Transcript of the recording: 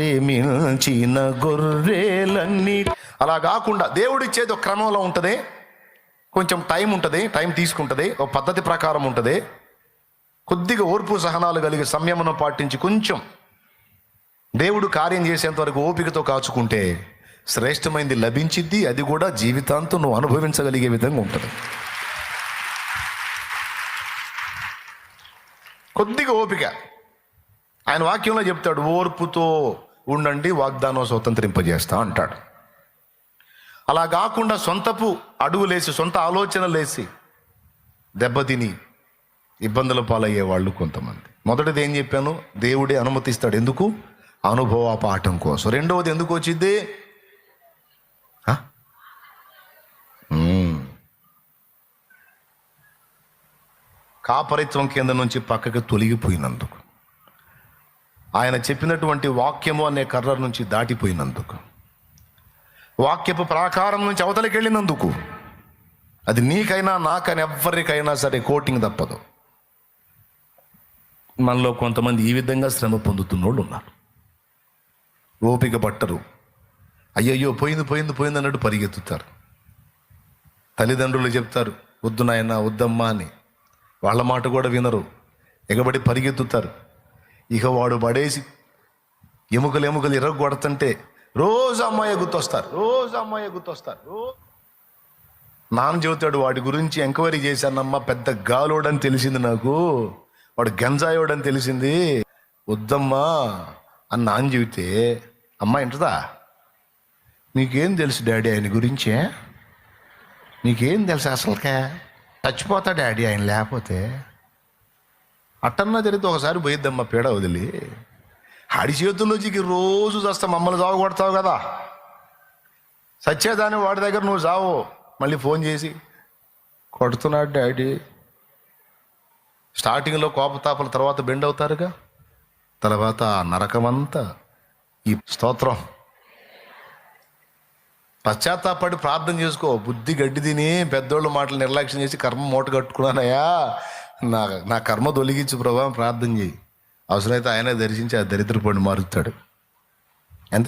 ప్రేమించిన గొర్రెలన్నీ. అలా కాకుండా దేవుడిచ్చేది ఒక క్రమంలో ఉంటుంది. కొంచెం టైం ఉంటుంది టైం తీసుకుంటుంది ఒక పద్ధతి ప్రకారం ఉంటుంది. కొద్దిగా ఓర్పు సహనాలు కలిగి సంయమనం పాటించి కొంచెం దేవుడు కార్యం చేసేంత వరకు ఓపికతో కాచుకుంటే శ్రేష్టమైనది లభించిద్ది అది కూడా జీవితాంతం నువ్వు అనుభవించగలిగే విధంగా ఉంటుంది. కొద్దిగా ఓపిక. ఆయన వాక్యంలో చెప్తాడు ఓర్పుతో ఉండండి వాగ్దానం స్వతంత్రింపజేస్తా అంటాడు. అలా కాకుండా సొంతపు అడుగులేసి సొంత ఆలోచనలేసి దెబ్బతిని ఇబ్బందుల పాలయ్యే వాళ్ళు కొంతమంది. మొదటిది ఏం చెప్పాను? దేవుడే అనుమతిస్తాడు. ఎందుకు? అనుభవ పాఠం కోసం. రెండవది ఎందుకు వచ్చింది కాపరిత్వం కింద నుంచి పక్కకి తొలగిపోయినందుకు. ఆయన చెప్పినటువంటి వాక్యము అనే కర్ర నుంచి దాటిపోయినందుకు. వాక్యపు ప్రాకారం నుంచి అవతలికి వెళ్ళినందుకు అది నీకైనా నాకని ఎవ్వరికైనా సరే కోటింగ్ తప్పదు. మనలో కొంతమంది ఈ విధంగా శ్రమ పొందుతున్నోళ్ళు ఉన్నారు ఓపిక పట్టరు. అయ్యయ్యో పోయింది పోయింది పోయింది అన్నట్టు పరిగెత్తుతారు. తల్లిదండ్రులు చెప్తారు వద్దు నాయన వద్దమ్మా అని. వాళ్ళ మాట కూడా వినరు. ఎగబడి పరిగెత్తుతారు. ఇక వాడు పడేసి ఎముకలు ఎముకలు ఇరగొడుతుంటే రోజు అమ్మాయి గుర్తొస్తారు. రోజు అమ్మాయి గుర్తొస్తారు. నాన్న చెబుతాడు వాడి గురించి ఎంక్వైరీ చేశానమ్మా పెద్ద గాలోడని తెలిసింది నాకు. వాడు గంజాయోడని తెలిసింది. వద్దమ్మా అని నాన్న చెబితే అమ్మ ఇంటదా? నీకేం తెలుసు డాడీ ఆయన గురించే? నీకేం తెలుసు అసలుకే? చచ్చిపోతా డాడీ ఆయన లేకపోతే? అట్టన్నా జరిగితే ఒకసారి పోయిద్దమ్మా పీడ వదిలి ఆడి చేతుల్లోకి రోజు చస్తా మమ్మల్ని చావు కొడతావు కదా. సచ్చేదాన్ని వాడి దగ్గర నువ్వు చావు. మళ్ళీ ఫోన్ చేసి కొడుతున్నాడు డాడీ. స్టార్టింగ్లో కోపతాపల తర్వాత బెండ్ అవుతారుగా. తర్వాత ఆ నరకమంతా ఈ స్తోత్రం. పశ్చాత్తాపడి ప్రార్థన చేసుకో బుద్ధి గడ్డి తిని పెద్దోళ్ళ మాటలు నిర్లక్ష్యం చేసి కర్మ మూట కట్టుకున్నానయ్యా. నా నా కర్మ తొలగించు ప్రభా ప్రార్థన చేయి. అవసరమైతే ఆయనే దర్శించి ఆ దరిద్రపడి మారుతాడు